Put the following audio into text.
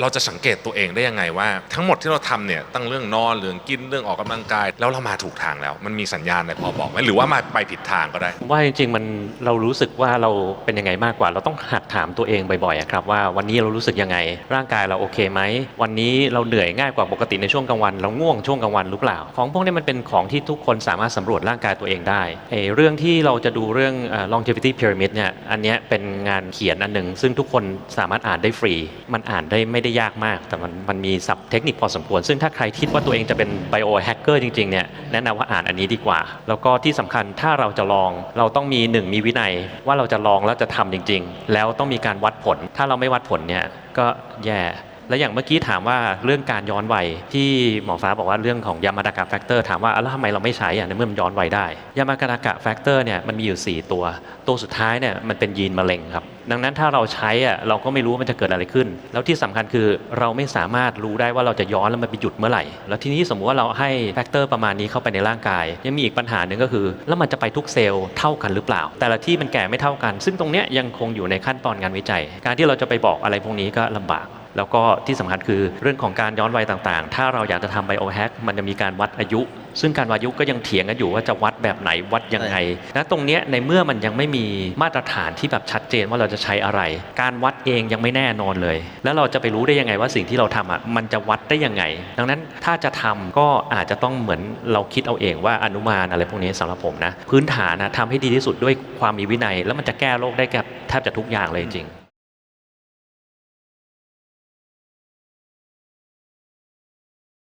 เราจะสังเกตตัวเองได้ยังไงว่า ทั้งหมดที่เราทำเนี่ยตั้งเรื่องนอนเรื่องกินเรื่องออกกำลังกาย แล้วเรามาถูกทางแล้ว มันมีสัญญาณอะไรพอบอกไหมหรือว่ามาไปผิดทางก็ได้ ว่าจริงๆมันเรารู้สึกว่าเราเป็นยังไงมากกว่า เราต้องหัดถามตัวเองบ่อยๆครับว่าวันนี้เรารู้สึกยังไง ร่างกายเราโอเคไหมวันนี้เราเหนื่อยง่ายกว่าปกติในช่วงกลางวัน เราง่วงช่วงกลางวันหรือเปล่า ของพวกนี้มันเป็นของที่ทุกคนสามารถสำรวจร่างกายตัวเองได้เออเรื่องที่เราจะดูเรื่อง longevity pyramid เนี่ยอันนี้เป็นงานเขียนอันหนึ่งซึ่งทุกคนสามารถอ่านได้ฟรี มันอ่านได้ไม่ได้ยากมาก แต่มันมันมีศัพท์เทคนิคพอสมควร ซึ่งถ้าใครคิดว่าตัวเองจะเป็นไบโอแฮกเกอร์จริงๆเนี่ยแนะนำว่าอ่านอันนี้ดีกว่า แล้วก็ที่สำคัญถ้าเราจะลองเราต้องมีหนึ่งมีวินัย ว่าเราจะลองแล้วจะทำจริง ๆ แล้วต้องมีการวัดผล ถ้าเราไม่วัดผลเนี่ยก็แย่ และอย่างเมื่อกี้ถามว่าเรื่องการย้อนวัยที่หมอฟ้าบอกว่าเรื่องของยามาดากะแฟกเตอร์ถามว่าแล้วทำไมเราไม่ใช้อะในเมื่อมันย้อนวัยได้ ยามาดากะแฟกเตอร์เนี่ยมันมีอยู่ 4 ตัว ตัวสุดท้ายเนี่ยมันเป็นยีนมะเร็งครับ ดังนั้นถ้าเราใช้อะเราก็ไม่รู้ว่ามันจะเกิดอะไรขึ้น แล้วที่สำคัญคือเราไม่สามารถรู้ได้ว่าเราจะย้อนแล้วมันไปหยุดเมื่อไหร่ แล้วทีนี้สมมุติว่าเราให้แฟกเตอร์ประมาณนี้เข้าไปในร่างกายยังมีอีกปัญหาหนึ่งก็คือ แล้วมันจะไปทุกเซลล์เท่ากันหรือเปล่า แต่ละที่มันแก่ไม่เท่ากัน ซึ่งตรงเนี้ยยังคงอยู่ในขั้นตอนงานวิจัย การที่เราจะไปบอกอะไรพวกนี้ก็ลำบาก แล้วก็ที่สำคัญคือเรื่องของการย้อนวัยต่างๆ ถ้าเราอยากจะทำไบโอแฮกมันจะมีการวัดอายุ ซึ่งการวัดอายุก็ยังเถียงกันอยู่ว่าจะวัดแบบไหนวัดยังไงนะตรงเนี้ยในเมื่อมันยังไม่มีมาตรฐานที่แบบชัดเจนว่าเราจะใช้อะไร การวัดเองยังไม่แน่นอนเลย แล้วเราจะไปรู้ได้ยังไงว่าสิ่งที่เราทำอะมันจะวัดได้ยังไง ดังนั้นถ้าจะทำก็อาจจะต้องเหมือนเราคิดเอาเองว่าอนุมานอะไรพวกนี้สำหรับผมนะพื้นฐานนะทำให้ดีที่สุดด้วยความมีวินัย แล้วมันจะแก้โรคได้กับแทบจะทุกอย่างเลยจริงๆ